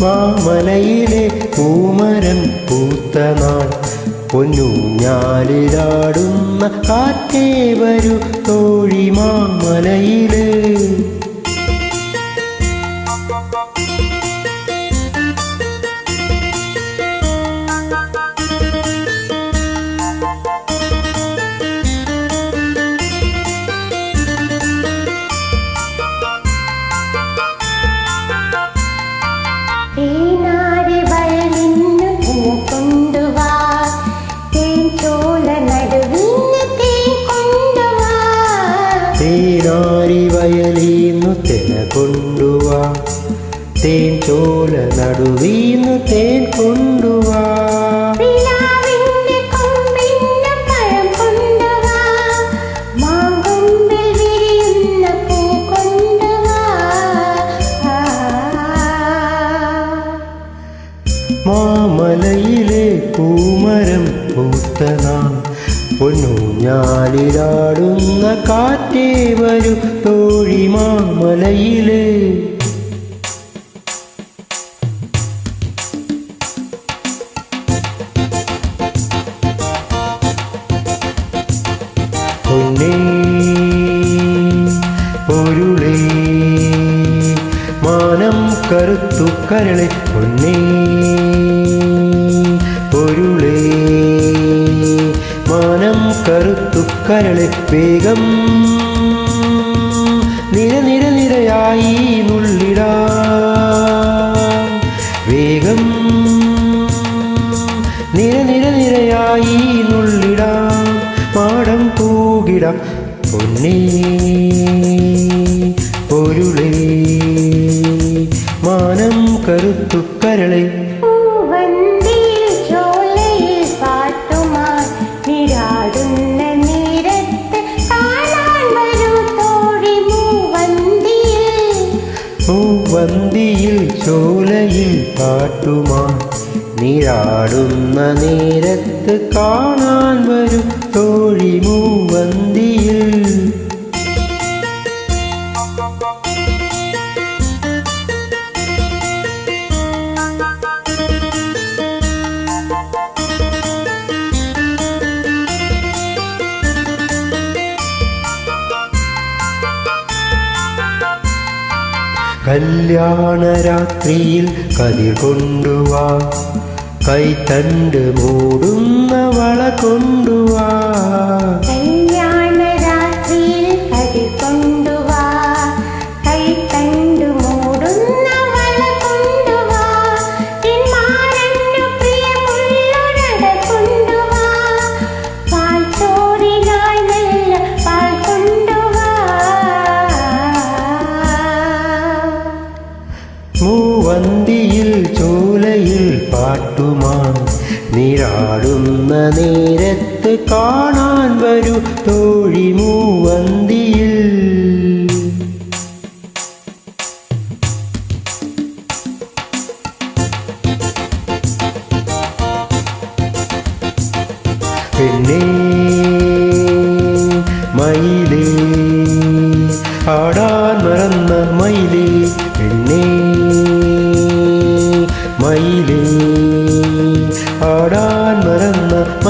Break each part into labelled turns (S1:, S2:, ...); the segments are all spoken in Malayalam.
S1: മാമലയിലെ പൂമരം പൂത്ത നാൾ. പൊന്നുഞ്ഞാലിലാടുന്ന കാറ്റേ വരു തോഴി മാമലയിലേ.
S2: തേൻ ചോല നടുവീന്ന് തേൻ കൊണ്ടുവാ. പിലാവിന്റെ കൊമ്പിന്ന് പഴം കൊണ്ടുവാ. മാങ്കൊമ്പിൽ വിരിയുന്ന പൂ കൊണ്ടുവാ.
S1: മാമലയിലെ പൂമരം പൂത്തനാം പൊന്നൂഞ്ഞാലിലാടുന്ന കാറ്റേ വരൂ തോഴി മാമലയിലെ. മാനം കറുത്തു കരളെ പൊന്നേ പൊരുളേ. മാനം കറുത്തു കരളെ വേഗം നിര നിര നിരയായി നുള്ളിടാ. വേഗം നിര നിര നിരയായി നുള്ളിടാം. പാടം പൂകിടാം പൊന്നേ.
S2: പൂവന്തിയിൽ ചോലയിൽ
S1: പാട്ടുമാ നീരാടുന്ന നേരത്ത് കാണാൻ വരും കല്യാണ രാത്രിയിൽ കതിർ കൊണ്ടുവാ കൈത്തണ്ട് മൂടുന്ന വള കൊണ്ടുവാ. മൂവന്തിയിൽ ചോലയിൽ പാട്ടുമാൻ നീരാടുന്ന നേരത്ത് കാണാൻ വരൂ തോഴി മൂവന്തിയിൽ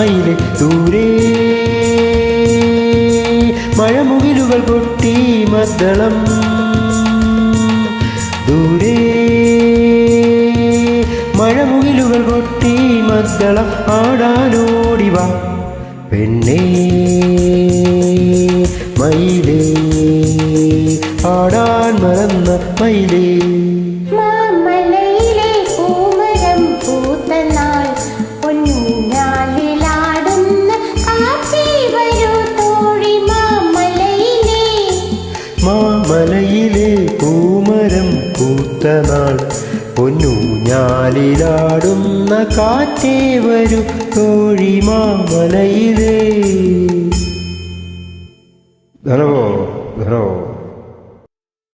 S1: മയിലേ ദൂരെ. മഴമുകിലുകൾ പൊട്ടി മദ്ദളം. ദൂരെ. മഴമുകിലുകൾ പൊട്ടി മദ്ദളം. ആടാനോടിവ പെണ്ണേ. മയിലേ ആടാൻ മറന്ന മയിലേ. പൊന്നൂഞ്ഞാലിലാടുന്ന കാറ്റേ വരൂ തോഴി മാമലയിലേ ധനവോ ധനവോ.